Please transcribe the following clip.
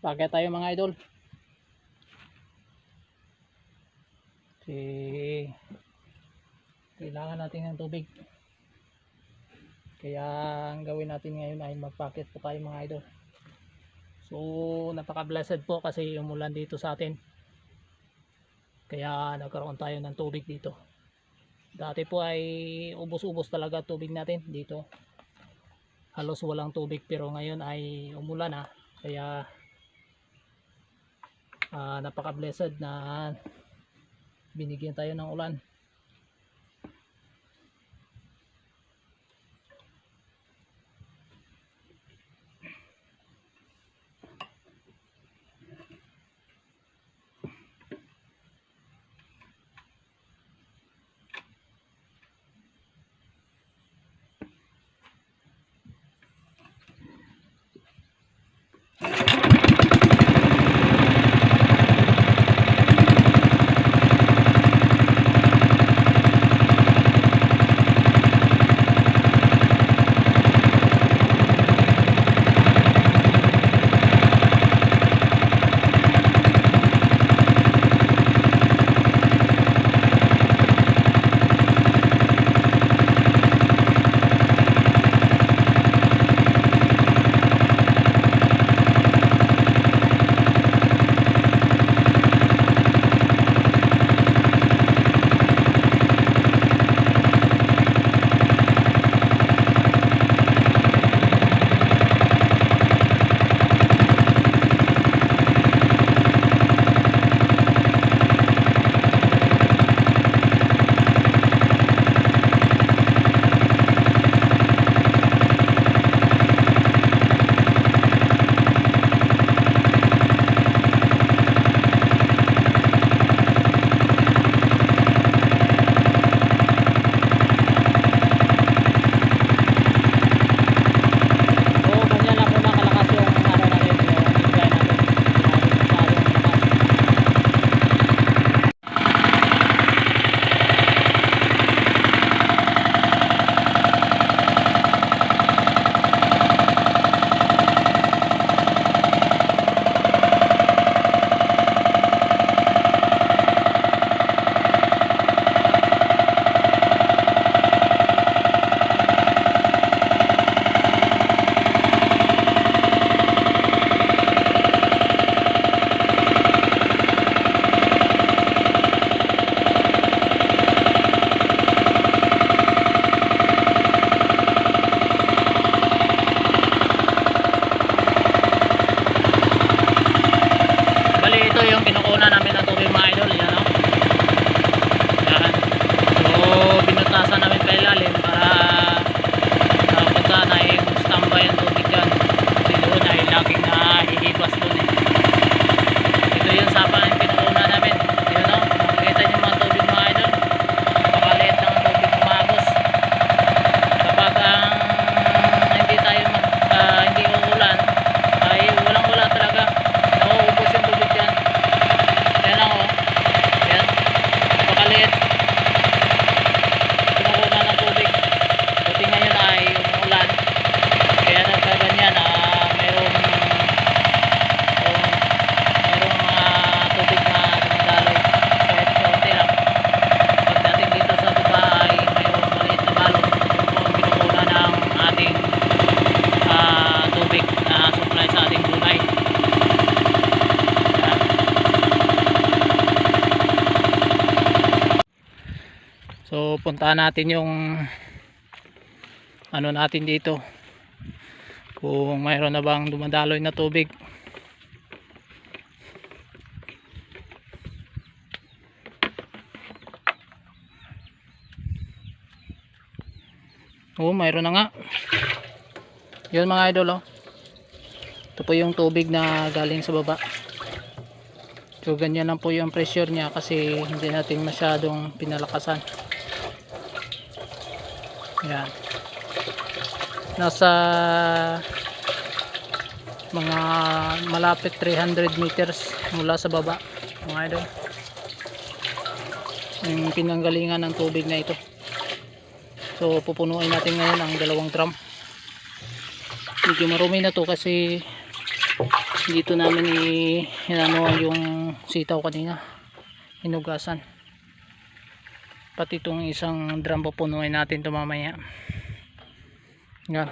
Bakit tayo mga idol? Si kailangan natin ng tubig. Kaya ang gawin natin ngayon ay magpakit po tayo mga idol. So napaka-blessed po kasi umulan dito sa atin. Kaya nagkaroon tayo ng tubig dito. Dati po ay ubos-ubos talaga tubig natin dito. Halos walang tubig pero ngayon ay umulan na. Kaya ah, napaka-blessed na binigyan tayo ng ulan. So puntahan natin yung ano natin dito kung mayroon na bang dumadaloy na tubig Oo, mayroon na nga. Yun mga idol oh. Ito po yung tubig na galing sa baba. So ganyan lang po yung pressure niya kasi hindi natin masyadong pinalakasan. Yan. Nasa mga malapit 300 meters mula sa baba mga idol. Yung pinanggalingan ng tubig na ito. So pupunuin natin ngayon ang dalawang drum. Medyo marumi na to kasi dito namin i inano yung sitaw kanina hinugasan pati itong isang drum pupunuin natin ito mamaya. Yan